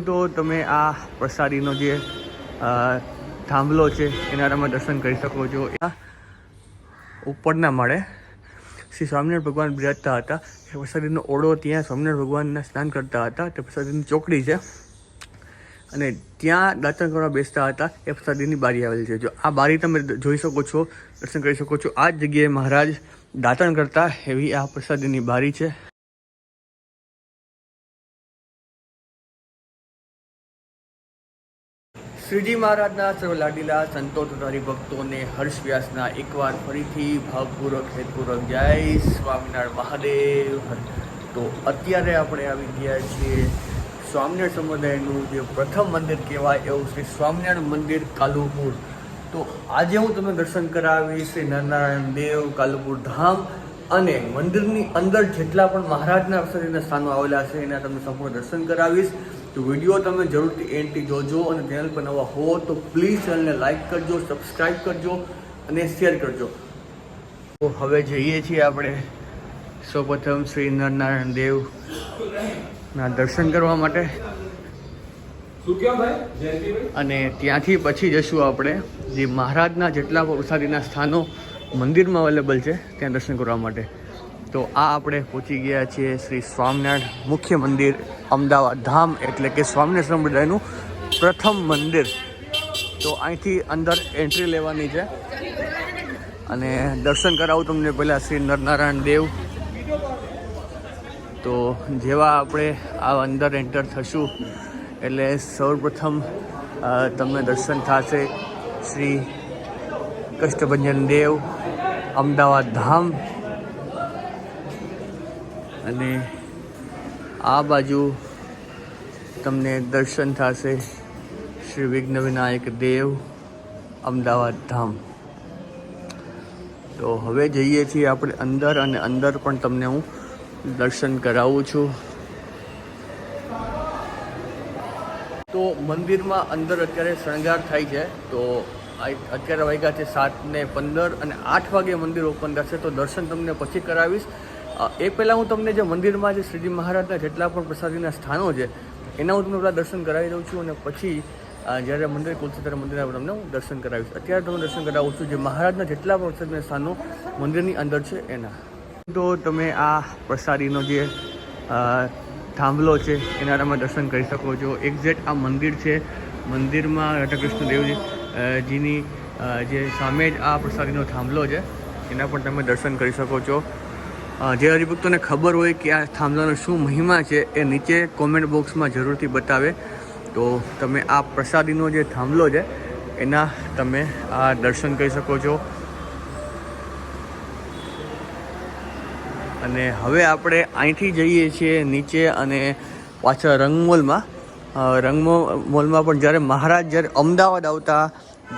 તો તમે આ પ્રસાદીનો જે થાંભલો છે, એના તમે દર્શન કરી શકો છો. આ ઉપરના માળે શ્રી સ્વામિનારાયણ ભગવાન બિરાજતા હતા. એ પ્રસાદીનો ઓળો ત્યાં સ્વામિનારાયણ ભગવાનના સ્નાન કરતા હતા. તે પ્રસાદીની ચોકડી છે. અને ત્યાં દાતણ કરવા બેસતા હતા. એ પ્રસાદીની બારી આવેલી છે. જો આ બારી તમે જોઈ શકો છો, દર્શન કરી શકો છો. આ જગ્યાએ મહારાજ દાતણ કરતા એવી આ પ્રસાદીની બારી છે. શ્રીજી મહારાજના સર્વ લાડીલા સંતો તથા ભક્તોને હર્ષ વ્યાસના એકવાર ફરીથી ભાવપૂર્વક, હેતપૂર્વક જય સ્વામિનારાયણ મહાદેવ. તો અત્યારે આપણે આવી ગયા છીએ સ્વામિનારાયણ સમુદાયનું જે પ્રથમ મંદિર કહેવાય એવું શ્રી સ્વામિનારાયણ મંદિર કાલુપુર. તો આજે હું તમને દર્શન કરાવીશ શ્રી નારાયણ દેવ કાલુપુર ધામ અને મંદિરની અંદર જેટલા પણ મહારાજના સ્થાનો આવેલા છે એના તમને સંપૂર્ણ દર્શન કરાવીશ. તો વીડિયો તમે જરૂરથી એન્ડથી જોજો અને ચેનલ પર નવા હો તો પ્લીઝ ચેનલને લાઈક કરજો સબસ્ક્રાઈબ કરજો અને શેર કરજો. તો હવે જઈએ છીએ આપણે સૌપ્રથમ શ્રી નરનારાયણ દેવ ના દર્શન કરવા માટે. અને ત્યાંથી પછી જશું આપણે. જે મહારાજના જેટલા પણ પ્રસાદીના સ્થાનો મંદિરમાં અવેલેબલ છે ત્યાં દર્શન કરવા માટે. તો આ આપણે પહોંચી ગયા છીએ શ્રી સ્વામિનારાયણ મુખ્ય મંદિર અમદાવાદ ધામ એટલે કે સ્વામિનારાયણ સંપ્રદાયનું પ્રથમ મંદિર. તો અહીંથી અંદર એન્ટ્રી લેવાની છે. અને દર્શન કરાવું તમને પહેલાં શ્રી નરનારાયણ દેવ. તો જેવા આપણે આ અંદર એન્ટર થશું, એટલે સૌપ્રથમ તમને દર્શન થશે શ્રી કષ્ટભંજન દેવ, અમદાવાદ ધામ. અને આ બાજુ તમને દર્શન થશે. શ્રી વિઘ્ન વિનાયક દેવ, અમદાવાદ ધામ. તો હવે જઈએ છીએ આપણે અંદર અને અંદર પણ તમને હું દર્શન કરાવું છું. તો મંદિરમાં અંદર અત્યારે શણગાર થાય છે. તો અત્યારે વાગ્યા છે સાત ને પંદર અને આઠ વાગે મંદિર ઓપન થશે. તો દર્શન તમને પછી કરાવીશ. એ પહેલાં હું તમને જે મંદિરમાં જે શ્રીજી મહારાજના જેટલા પણ પ્રસાદીના સ્થાનો છે એના હું તમને પહેલાં દર્શન કરાવી દઉં છું અને પછી જ્યારે મંદિર ખુલશે ત્યારે મંદિરના તમને હું દર્શન કરાવીશ. અત્યારે તમને દર્શન કરાવું છું જે મહારાજના જેટલા પણ પ્રસાદીના સ્થાનો મંદિરની અંદર છે એના. તો તમે આ પ્રસાદીનો જે થાંભલો છે એના તમે દર્શન કરી શકો છો. એક્ઝેક્ટ આ મંદિર છે મંદિરમાં રાધાકૃષ્ણ દેવજી અ, જીની જે સામે જ આ પ્રસાદીનો થાંભલો છે એના પણ તમે દર્શન કરી શકો છો. જે હરિભક્તોને ખબર હોય કે આ થાંભલાનો શું મહિમા છે એ નીચે કોમેન્ટ બોક્સમાં જરૂરથી બતાવે. તો તમે આ પ્રસાદીનો જે થાંભલો છે, એના તમે આ દર્શન કરી શકો છો. અને હવે આપણે અહીંથી જઈએ છીએ નીચે અને પાછા રંગમોલમાં. રંગમોલમાં મોલમાં પણ જ્યારે મહારાજ જ્યારે અમદાવાદ આવતા,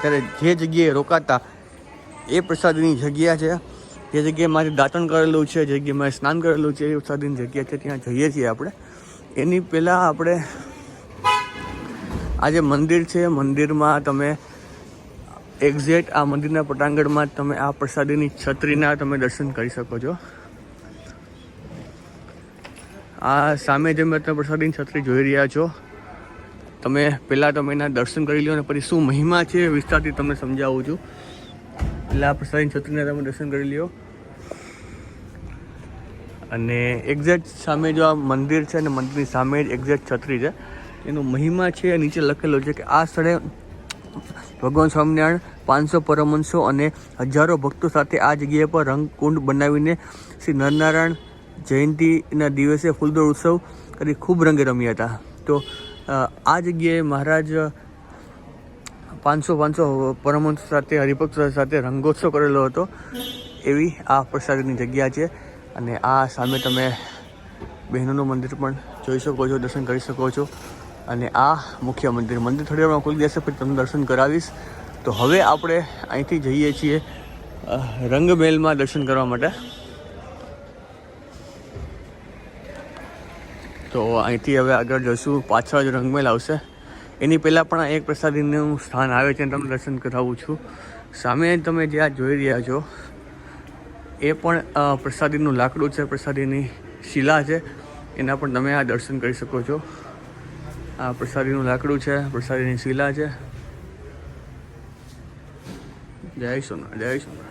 ત્યારે જે જગ્યાએ રોકાતા, એ પ્રસાદીની જગ્યા છે. જે જગ્યાએ મારે દાંતણ કરેલું છે, જે જગ્યાએ મારે સ્નાન કરેલું છે, એ પ્રસાદીની જગ્યા છે, ત્યાં જઈએ છીએ આપણે. એની પહેલાં આપણે આ જે મંદિર છે, મંદિરમાં તમે એક્ઝેક્ટ આ મંદિરના પટાંગણમાં તમે આ પ્રસાદીની છત્રીના તમે દર્શન કરી શકો છો. આ સામે જે મેં તમે પ્રસાદીની છત્રી જોઈ રહ્યા છો, તમે પહેલાં તમે એના દર્શન કરી લો અને પછી શું મહિમા છે વિસ્તારથી તમને સમજાવું છું. એટલે આ પ્રસાદીની છત્રીના તમે દર્શન કરી લ્યો. અને એક્ઝેક્ટ સામે જો આ મંદિર છે અને મંદિરની સામે જ એક્ઝેક્ટ છત્રી છે. એનો મહિમા છે, નીચે લખેલો છે કે આ સ્થળે ભગવાન સ્વામિનારાયણ પાંચસો પરમહંસો અને હજારો ભક્તો સાથે આ જગ્યા પર રંગકુંડ બનાવીને શ્રી નરનારાયણ જયંતિના દિવસે ફૂલદોળ ઉત્સવ કરી ખૂબ રંગે રમ્યા હતા. તો આ જગ્યાએ મહારાજ પાંચસો પાંચસો પરમહંસ સાથે, હરિભક્ત સાથે રંગોત્સવ કરેલો હતો. એવી આ પ્રસાદની જગ્યા છે અને આ સામે તમે બહેનોનું મંદિર પણ જોઈ શકો છો, દર્શન કરી શકો છો. અને આ મુખ્ય મંદિર મંદિર થોડી વારમાં ખુલી જશે, પછી તમને દર્શન કરાવીશ. તો હવે આપણે અહીંથી જઈએ છીએ રંગમહેલમાં દર્શન કરવા માટે. તો અહીંથી હવે આગળ જશું પાછળ જ રંગમહેલ આવશે. એની પહેલાં પણ એક પ્રસાદીનું સ્થાન આવે છે તમને દર્શન કરાવું છું. સામે તમે જે જોઈ રહ્યા છો, એ પણ પ્રસાદીનું લાકડું છે, પ્રસાદીની શિલા છે. એના પણ તમે આ દર્શન કરી શકો છો. આ પ્રસાદીનું લાકડું છે, પ્રસાદીની શિલા છે. જય સોમનાથ જય સોમનાથ.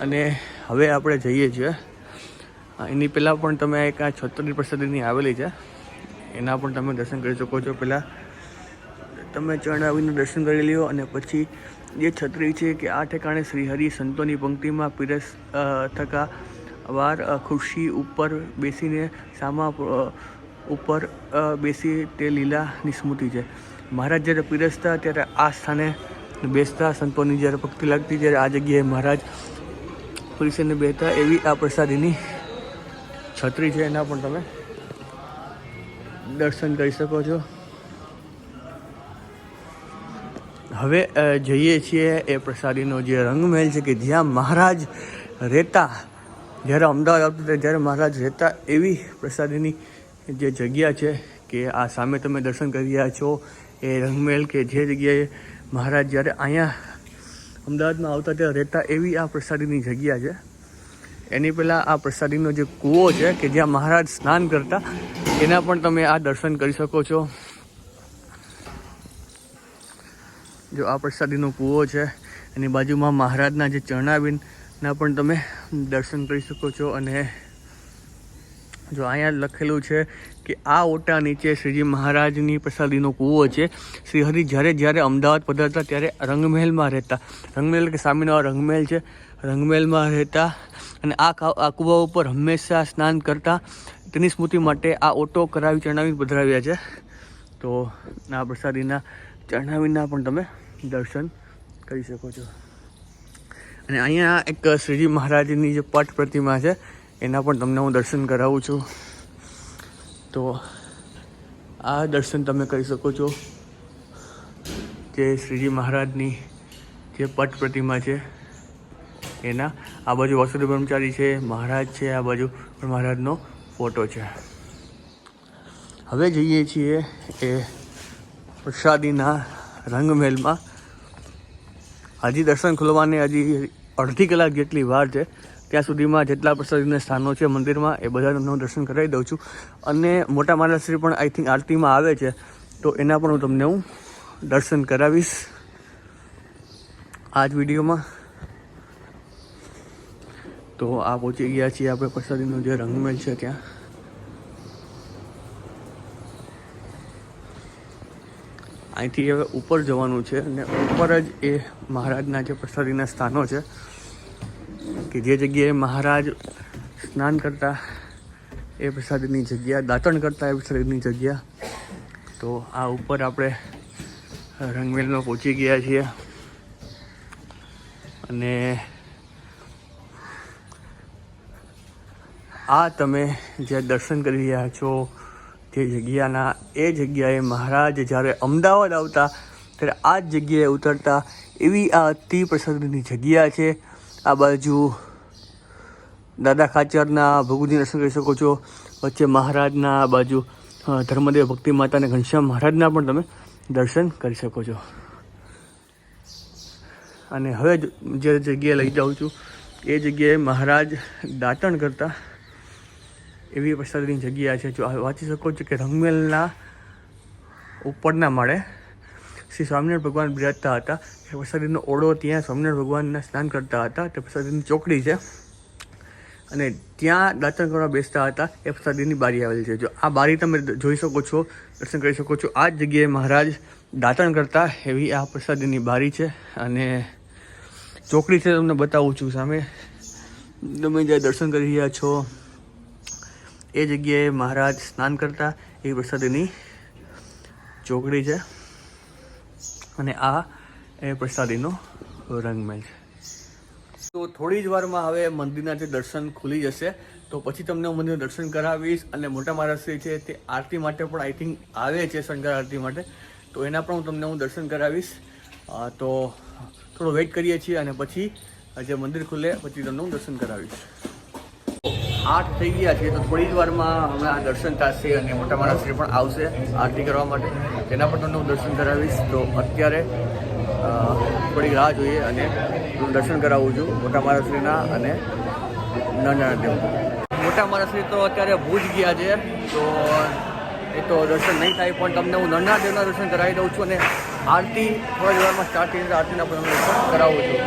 અને હવે આપણે જઈએ છીએ. એની પહેલાં પણ તમે એક આ છત્રી પ્રસાદીની આવેલી છે. એના પણ તમે દર્શન કરી શકો છો. પહેલાં તમે ચરણ દર્શન કરી લ્યો અને પછી જે છત્રી છે કે આ ઠેકાણે શ્રીહરિ સંતોની પંક્તિમાં પીરસ થકા વાર ખુરશી ઉપર બેસીને સામા ઉપર બેસી તે લીલાની સ્મૃતિ છે. મહારાજ જ્યારે પીરસતા ત્યારે આ સ્થાને બેસતા સંતોની જ્યારે ભક્તિ લાગતી ત્યારે આ જગ્યાએ મહારાજ પીરસીને બેસતા એવી આ પ્રસાદીની છત્રી છે એના પણ તમે દર્શન કરી શકો છો. હવે જઈએ છીએ એ પ્રસાદીનો જે રંગમહેલ છે કે જ્યાં મહારાજ રહેતા. જ્યારે અમદાવાદ આવતા ત્યારે મહારાજ રહેતા એવી પ્રસાદીની જે જગ્યા છે કે આ સામે તમે દર્શન કરી રહ્યા છો, એ રંગમહેલ કે જે જગ્યાએ મહારાજ જ્યારે અહીંયા અમદાવાદમાં આવતા ત્યારે રહેતા એવી આ પ્રસાદીની જગ્યા છે. એની પહેલાં આ પ્રસાદીનો જે કૂવો છે કે જ્યાં મહારાજ સ્નાન કરતા એના પણ તમે આ દર્શન કરી શકો છો. જો આ પ્રસાદીનો કૂવો છે, એની બાજુમાં મહારાજના જે ચરણાબીનના પણ તમે દર્શન કરી શકો છો અને જો અહીંયા લખેલું છે કે આ ઓટા નીચે શ્રીજી મહારાજની પ્રસાદીનો કૂવો છે. શ્રી હરિ જ્યારે જ્યારે અમદાવાદ પધારતા ત્યારે રંગમહેલમાં રહેતા. રંગમહેલ કે સામેનો રંગમહેલ છે. રંગમહેલમાં રહેતા અને આ કૂવા ઉપર હંમેશા સ્નાન કરતા. તેની સ્મૃતિ માટે આ ઓટો કરાવી ચણાવી પધરાવ્યા છે. તો આ પ્રસાદીના ચણાવીના પણ તમે દર્શન કરી શકો છો. અને અહીંયા એક શ્રીજી મહારાજની જે પટ પ્રતિમા છે, એના પણ તમને હું દર્શન કરાવું છું. તો આ દર્શન તમે કરી શકો છો. જે શ્રીજી મહારાજની જે પટ પ્રતિમા છે, એના. આ બાજુ વાસુદેવ બ્રહ્મચારી છે, મહારાજ છે, આ બાજુ પણ મહારાજનો ફોટો છે. હવે જઈએ છીએ એ પ્રસાદીના રંગમહેલમાં. હજી દર્શન ખુલવાની હજી અડધી કલાક જેટલી વાર છે. ત્યાં સુધીમાં જેટલા પ્રસાદીના સ્થાનો છે મંદિરમાં એ બધા તમને હું દર્શન કરાવી દઉં છું. અને મોટા મહારાજશ્રી પણ આઈ થિંક આરતીમાં આવે છે. તો એના પણ હું તમને હું દર્શન કરાવીશ. આ જ વિડીયોમાં તો આ પહોંચી ગયા છીએ આપણે પ્રસાદીનો જે રંગમેલ છે ત્યાં. અહીંથી હવે ઉપર જવાનું છે અને ઉપર જ એ મહારાજના જે પ્રસાદીના સ્થાનો છે, કે જે જગ્યાએ મહારાજ સ્નાન કરતા એ પ્રસાદીની જગ્યા, દાંતણ કરતા એ પ્રસાદીની જગ્યા. તો આ ઉપર આપણે રંગમેલમાં પહોંચી ગયા છીએ. અને આ તમે જે દર્શન કરી રહ્યા છો જે જગ્યાના, એ જગ્યાએ મહારાજ જ્યારે અમદાવાદ આવતા, ત્યારે આ જ જગ્યાએ ઉતરતા એવી આ અતિ પ્રસાદની જગ્યા છે. આ બાજુ દાદા ખાચરના ભગુજી દર્શન કરી શકો છો. વચ્ચે મહારાજના આ બાજુ ધર્મદેવ ભક્તિ માતા અને ઘનશ્યામ મહારાજના પણ તમે દર્શન કરી શકો છો. અને હવે જે જગ્યાએ લઈ જાઉં છું, એ જગ્યાએ મહારાજ દાંતણ કરતા એવી પ્રસાદની જગ્યા છે જો વાંચી શકો છો કે રંગમેલના ઉપરના માળે શ્રી સ્વામિનારાયણ ભગવાન બિરાજતા હતા. એ પ્રસાદીનો ઓળો ત્યાં સ્વામિનારાયણ ભગવાનના સ્નાન કરતા હતા. તે પ્રસાદીની ચોકડી છે અને ત્યાં દર્શન કરવા બેસતા હતા. એ પ્રસાદીની બારી આવેલી છે. જો આ બારી તમે જોઈ શકો છો, દર્શન કરી શકો છો. આ જ જગ્યાએ મહારાજ દાતણ કરતા એવી આ પ્રસાદીની બારી છે અને ચોકડી છે તમને બતાવું છું સામે. તમે જ્યાં દર્શન કરી રહ્યા છો એ જગ્યાએ મહારાજ સ્નાન કરતા એ પ્રસાદીની ચોકડી છે અને આ એ પ્રસાદીનો રંગમેલ છે. તો થોડી જ વારમાં હવે મંદિરના જે દર્શન ખુલી જશે, તો પછી તમને હું મંદિરનું દર્શન કરાવીશ અને મોટા મહારાજશ્રી છે તે આરતી માટે પણ આઈ થિંક આવે છે શંકર આરતી માટે. તો એના પણ હું તમને હું દર્શન કરાવીશ. તો થોડો વેઇટ કરીએ છીએ અને પછી જે મંદિર ખુલે, પછી તમને હું દર્શન કરાવીશ. આઠ થઈ ગયા છે, તો થોડી જ વારમાં હમણાં દર્શન થશે અને મોટા મહારાજશ્રી પણ આવશે આરતી કરવા માટે. તેના પણ તમને હું દર્શન કરાવીશ. તો અત્યારે થોડીક થોડી રાહ જોઈએ અને હું દર્શન કરાવું છું મોટા મહારાજશ્રીના અને નાના દેવ મોટા મહારાજશ્રી તો અત્યારે ભૂજ ગયા છે, તો એ તો દર્શન નહીં થાય, પણ તમને હું નરના દેવના દર્શન કરાવી દઉં છું અને આરતી થોડા જ વારમાં સ્ટાર્ટ થઈને આરતીના પણ દર્શન કરાવું છું.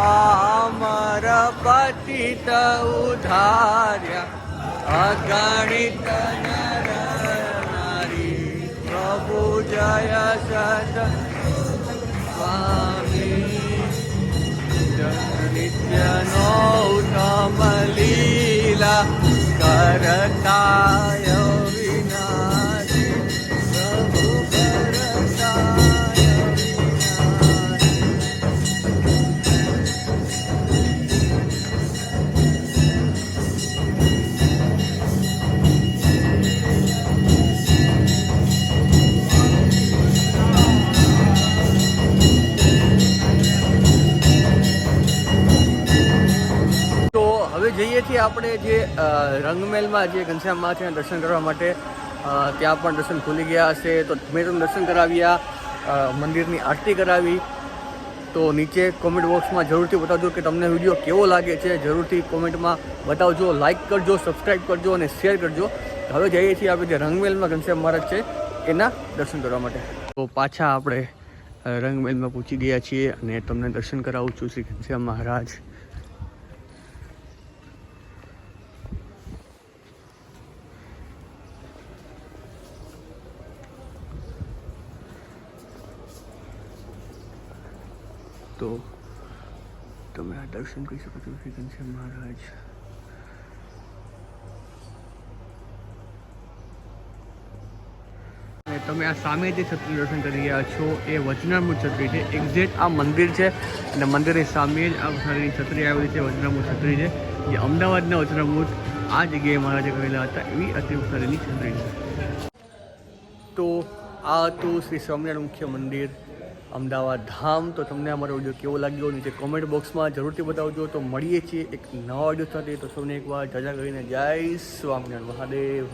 पामर पतित उधार्य अगणित नर नारी प्रभु जय प्रबु स्वामी स्वमि जनौ समलीला करताय। આપણે જે રંગમેલમાં જે ઘનશ્યામમાં છે દર્શન કરવા માટે ત્યાં પણ દર્શન ખુલી ગયા હશે. તો મેં તમને દર્શન કરાવ્યા મંદિરની આરતી કરાવી. તો નીચે કોમેન્ટ બોક્સમાં જરૂરથી બતાવજો કે તમને વીડિયો કેવો લાગે છે. જરૂરથી કોમેન્ટમાં બતાવજો લાઇક કરજો સબસ્ક્રાઈબ કરજો અને શેર કરજો. હવે જઈએ છીએ આપણે જે રંગમેલમાં ઘનશ્યામ મહારાજ છે, એના દર્શન કરવા માટે. તો પાછા આપણે રંગમેલમાં પહોંચી ગયા છીએ અને તમને દર્શન કરાવું છું શ્રી ઘનશ્યામ મહારાજ. તો તમે આ દર્શન કરી શકો છો, શ્રી ઘનશ્યામ મહારાજ. તમે આ સામે જે છત્રી દર્શન કરી રહ્યા છો, એ વચનામૃત છત્રી છે. એક્ઝેક્ટ આ મંદિર છે અને મંદિરની સામે જ આ સારી છત્રી આવેલી છે વચનામૃત છત્રી છે. જે અમદાવાદના વચનામૃત આ જગ્યાએ મહારાજે કરેલા હતા, એવી અતિ વચનાની છત્રી છે. તો આ હતું શ્રી સ્વામિનારાયણ મુખ્ય મંદિર. અમદાવાદ ધામ. તો તમને અમારો વીડિયો કેવો લાગ્યો? નીચે કોમેન્ટ બોક્સમાં જરૂરથી બતાવજો. તો મળીએ છીએ એક નવા વીડિયો સાથે. તો સૌને એકવાર જાજા કરીને જય સ્વામિનારાયણ મહાદેવ.